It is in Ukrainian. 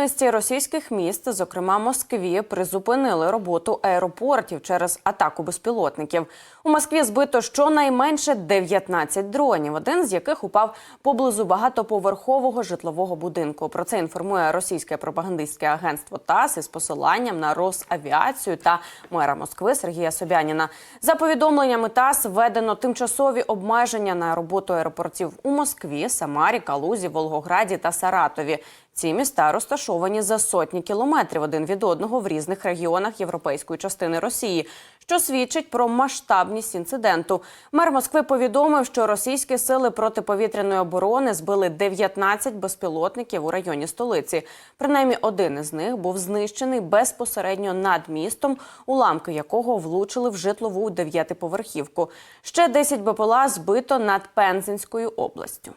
низці російських міст, зокрема Москві, призупинили роботу аеропортів через атаку безпілотників. У Москві збито щонайменше 19 дронів, один з яких упав поблизу багатоповерхового житлового будинку. Про це інформує російське пропагандистське агентство ТАСС із посиланням на Росавіацію та мера Москви Сергія Собяніна. За повідомленнями ТАСС введено тимчасові обмеження на роботу аеропортів у Москві, Самарі, Калузі, Волгограді та Саратові. Ці міста розташовані за сотні кілометрів один від одного в різних регіонах європейської частини Росії, що свідчить про масштабність інциденту. Мер Москви повідомив, що російські сили протиповітряної оборони збили 19 безпілотників у районі столиці. Принаймні один із них був знищений безпосередньо над містом, уламки якого влучили в житлову дев'ятиповерхівку. Ще 10 БПЛА збито над Пензенською областю.